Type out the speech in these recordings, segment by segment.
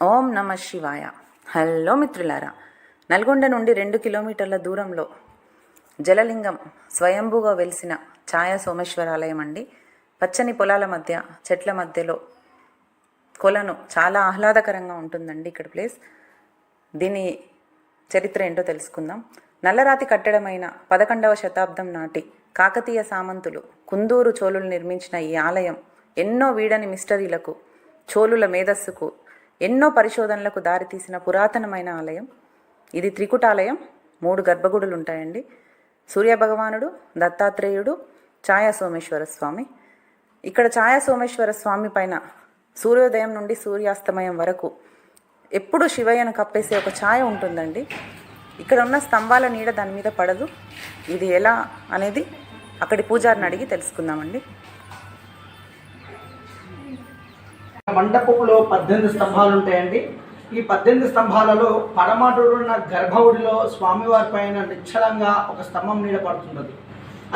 ఓం నమ శివాయ. హలో మిత్రులారా నల్గొండ నుండి రెండు కిలోమీటర్ల దూరంలో జలలింగం స్వయంభూగా వెలిసిన ఛాయా సోమేశ్వరాలయం అండి. పచ్చని పొలాల మధ్య చెట్ల మధ్యలో కొలను చాలా ఆహ్లాదకరంగా ఉంటుందండి ఇక్కడ ప్లేస్. దీని చరిత్ర ఏంటో తెలుసుకుందాం. నల్లరాతి కట్టడమైన పదకొండవ శతాబ్దం నాటి కాకతీయ సామంతులు కుందూరు చోళులు నిర్మించిన ఈ ఆలయం ఎన్నో వీడని మిస్టరీలకు చోళుల మేధస్సుకు ఎన్నో పరిశోధనలకు దారితీసిన పురాతనమైన ఆలయం. ఇది త్రికుటాలయం. మూడు గర్భగుడులు ఉంటాయండి. సూర్య భగవానుడు దత్తాత్రేయుడు ఛాయా సోమేశ్వర స్వామి. ఇక్కడ ఛాయా సోమేశ్వర స్వామి పైన సూర్యోదయం నుండి సూర్యాస్తమయం వరకు ఎప్పుడు శివయ్యను కప్పేసే ఒక ఛాయ ఉంటుందండి. ఇక్కడ ఉన్న స్తంభాల నీడ దాని మీద పడదు. ఇది ఎలా అనేది అక్కడి పూజారిని అడిగి తెలుసుకుందామండి. మండపంలో పద్దెనిమిది స్తంభాలు ఉంటాయండి ఈ పద్దెనిమిది స్తంభాలలో పడమాటున్న గర్భవుడిలో స్వామివారి పైన నిశ్చలంగా ఒక స్తంభం నీడ పడుతుంటుంది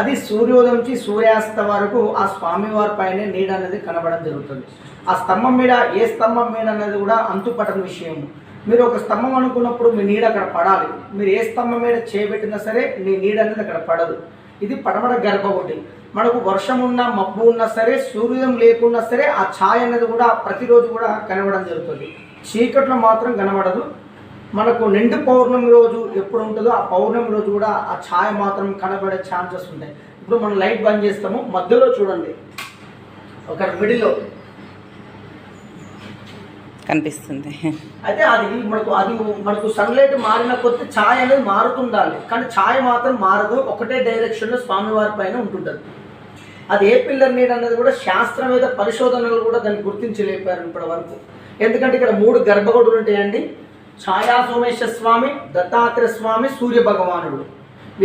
అది సూర్యోదయం నుంచి సూర్యాస్త వరకు ఆ స్వామివారి పైన నీడ అనేది కనబడడం జరుగుతుంది. ఆ స్తంభం మీద ఏ స్తంభం మీద అనేది కూడా అంతుపట్టని విషయం. మీరు ఒక స్తంభం అనుకున్నప్పుడు మీ నీడ అక్కడ పడాలి. మీరు ఏ స్తంభం మీద చేపెట్టినా సరే మీ నీడ అనేది అక్కడ పడదు. ఇది పడమడ గర్భగుడి. మనకు వర్షం ఉన్నా మబ్బు ఉన్నా సరే సూర్యోదయం లేకున్నా సరే ఆ ఛాయ అనేది కూడా ప్రతిరోజు కూడా కనబడడం జరుగుతుంది. చీకట్లో మాత్రం కనబడదు. మనకు నిండు పౌర్ణమి రోజు ఎప్పుడు ఉంటుందో ఆ పౌర్ణమి రోజు కూడా ఆ ఛాయ మాత్రం కనబడే ఛాన్సెస్ ఉంటాయి. ఇప్పుడు మనం లైట్ బంద్ చేస్తాము. మధ్యలో చూడండి. ఒక మిడిల్లో. కనిపిస్తుంది. అయితే అది మనకు అది మనకు సన్లైట్ మారిన కొద్దీ ఛాయ్ అనేది మారుతుండాలి. కానీ ఛాయ్ మాత్రం మారదు. ఒకటే డైరెక్షన్లో స్వామివారి పైన ఉంటుంటుంది. అది ఏ పిల్లర్ నీడ్ అనేది కూడా శాస్త్రవేద పరిశోధనలు కూడా దాన్ని గుర్తించలేపారు ఇప్పటి వరకు. ఎందుకంటే ఇక్కడ మూడు గర్భగుడులు ఉంటాయండి. ఛాయా సోమేశ్వర స్వామి దత్తాత్రేయ స్వామి సూర్య భగవానుడు.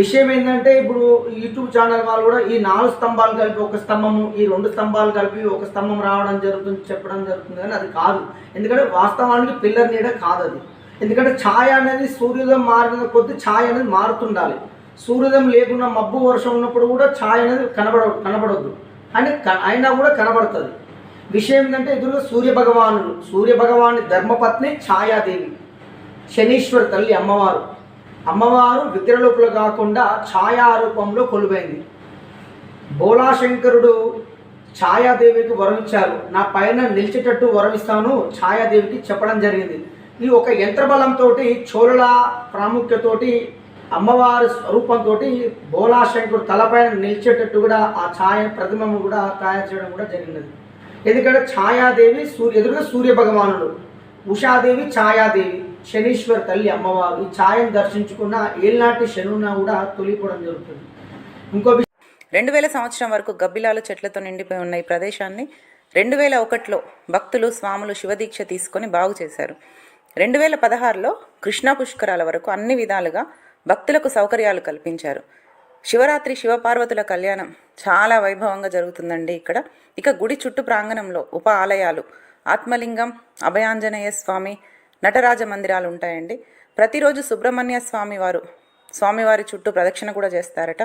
విషయం ఏంటంటే ఇప్పుడు యూట్యూబ్ ఛానల్ వాళ్ళు కూడా ఈ నాలుగు స్తంభాలు కలిపి ఒక స్తంభము ఈ రెండు స్తంభాలు కలిపి ఒక స్తంభం రావడం జరుగుతుంది చెప్పడం జరుగుతుంది కానీ అది కాదు. ఎందుకంటే వాస్తవానికి పిల్లర్ నీడ కాదు అది ఎందుకంటే ఛాయ అనేది సూర్యుదయం మారిన కొద్ది ఛాయ అనేది మారుతుండాలి. సూర్యోదయం లేకుండా మబ్బు వర్షం ఉన్నప్పుడు కూడా ఛాయ అనేది కనబడ కనబడద్దు. అని అయినా కూడా కనబడుతుంది. విషయం ఏంటంటే ఎదురుగా సూర్య భగవానుడు సూర్య భగవాని ధర్మపత్ని ఛాయాదేవి శనీశ్వర తల్లి అమ్మవారు. అమ్మవారు విగ్రహలోపల కాకుండా ఛాయా రూపంలో కొలువైంది. బోలాశంకరుడు ఛాయాదేవికి వరమిచ్చారు. నా పైన నిలిచేటట్టు వరమిస్తాను ఛాయాదేవికి చెప్పడం జరిగింది. ఈ ఒక యంత్రబలంతో చోళల ప్రాముఖ్యతోటి అమ్మవారి స్వరూపంతో భోలాశంకుడు తలపైన నిలిచేటట్టు కూడా ఆ ఛాయ ప్రతిమను కూడా తయారు చేయడం కూడా జరిగినది. ఎందుకంటే ఛాయాదేవి సూర్య ఎదురుగా సూర్య భగవానుడు ఉషాదేవి ఛాయాదేవి శనీశ్వర తల్లి అమ్మవారు ఈ ఛాయను దర్శించుకున్న ఏళ్ళనాటి శనున్న కూడా తొలిపోవడం జరుగుతుంది. ఇంకో రెండు వేల సంవత్సరం వరకు గబ్బిలాలు చెట్లతో నిండిపోయి ఉన్న ఈ ప్రదేశాన్ని రెండు వేల ఒకటిలో భక్తులు స్వాములు శివదీక్ష తీసుకొని బాగు చేశారు. రెండు వేల పదహారులో కృష్ణా పుష్కరాల వరకు అన్ని విధాలుగా భక్తులకు సౌకర్యాలు కల్పించారు. శివరాత్రి శివపార్వతుల కళ్యాణం చాలా వైభవంగా జరుగుతుందండి ఇక్కడ. ఇక గుడి చుట్టూ ప్రాంగణంలో ఉప ఆలయాలు ఆత్మలింగం అభయాంజనేయ స్వామి నటరాజ మందిరాలు ఉంటాయండి. ప్రతిరోజు సుబ్రహ్మణ్య స్వామి వారు స్వామివారి చుట్టూ ప్రదక్షిణ కూడా చేస్తారట.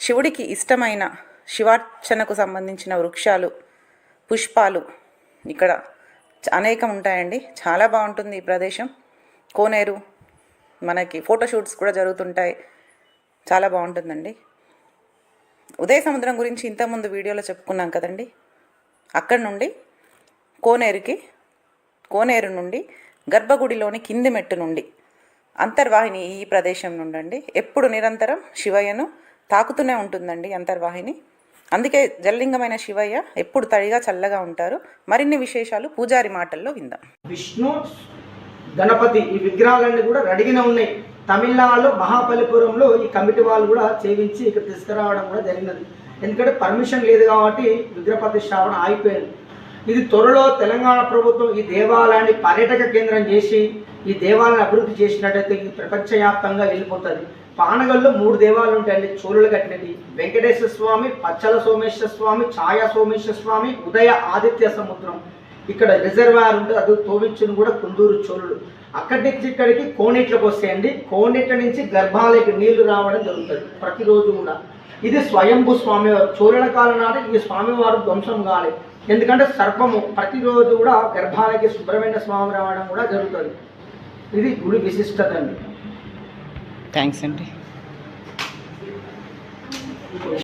శివుడికి ఇష్టమైన శివార్చనకు సంబంధించిన వృక్షాలు పుష్పాలు ఇక్కడ అనేకం ఉంటాయండి. చాలా బాగుంటుంది ఈ ప్రదేశం. కోనేరు మనకి ఫోటోషూట్స్ కూడా జరుగుతుంటాయి. చాలా బాగుంటుందండి. ఉదయ సముద్రం గురించి ఇంతకుముందు వీడియోలో చెప్పుకున్నాం కదండి. అక్కడ నుండి కోనేరుకి కోనేరు నుండి గర్భగుడిలోని కింది మెట్టు నుండి అంతర్వాహిని ఈ ప్రదేశం నుండండి. ఎప్పుడు నిరంతరం శివయ్యను తాకుతూనే ఉంటుందండి అంతర్వాహిని. అందుకే జలలింగమైన శివయ్య ఎప్పుడు తడిగా చల్లగా ఉంటారు. మరిన్ని విశేషాలు పూజారి మాటల్లో విందాం. విష్ణు గణపతి ఈ విగ్రహాలన్నీ కూడా రెడీగానే ఉన్నాయి. తమిళనాడులో మహాబలిపురంలో ఈ కమిటీ వాళ్ళు కూడా చేయించి ఇక్కడ తీసుకురావడం కూడా జరిగినది. ఎందుకంటే పర్మిషన్ లేదు కాబట్టి విగ్రహ ప్రతిష్టాపన ఆగిపోయింది. ఇది త్వరలో తెలంగాణ ప్రభుత్వం ఈ దేవాలయాన్ని పర్యాటక కేంద్రం చేసి ఈ దేవాలయాన్ని అభివృద్ధి చేసినట్టయితే ఇది ప్రపంచవ్యాప్తంగా వెళ్ళిపోతుంది. పానగల్లో మూడు దేవాలయాలు ఉంటాయండి. చోళులు కట్టినది వెంకటేశ్వర స్వామి పచ్చల సోమేశ్వర స్వామి ఛాయా సోమేశ్వర స్వామి ఉదయ ఆదిత్య సముద్రం. ఇక్కడ రిజర్వాయర్ ఉంటుంది అది తోవించుని కూడా కుందూరు చోళుడు. అక్కడి నుంచి ఇక్కడికి కోనేట్లకు వస్తాయండి. కోనేట్ల నుంచి గర్భాలయకి నీళ్ళు రావడం జరుగుతుంది ప్రతిరోజు కూడా. ఇది స్వయంభూ స్వామివారు చోళుల కాలం నాటి ఈ స్వామివారు ధ్వంసం కాలే. ఎందుకంటే సర్పము ప్రతిరోజు కూడా గర్భాలకి సుబ్రహ్మణ్య స్వామి రావడం కూడా జరుగుతుంది. ఇది గుడి విశిష్టత అండి. థ్యాంక్స్ అండి.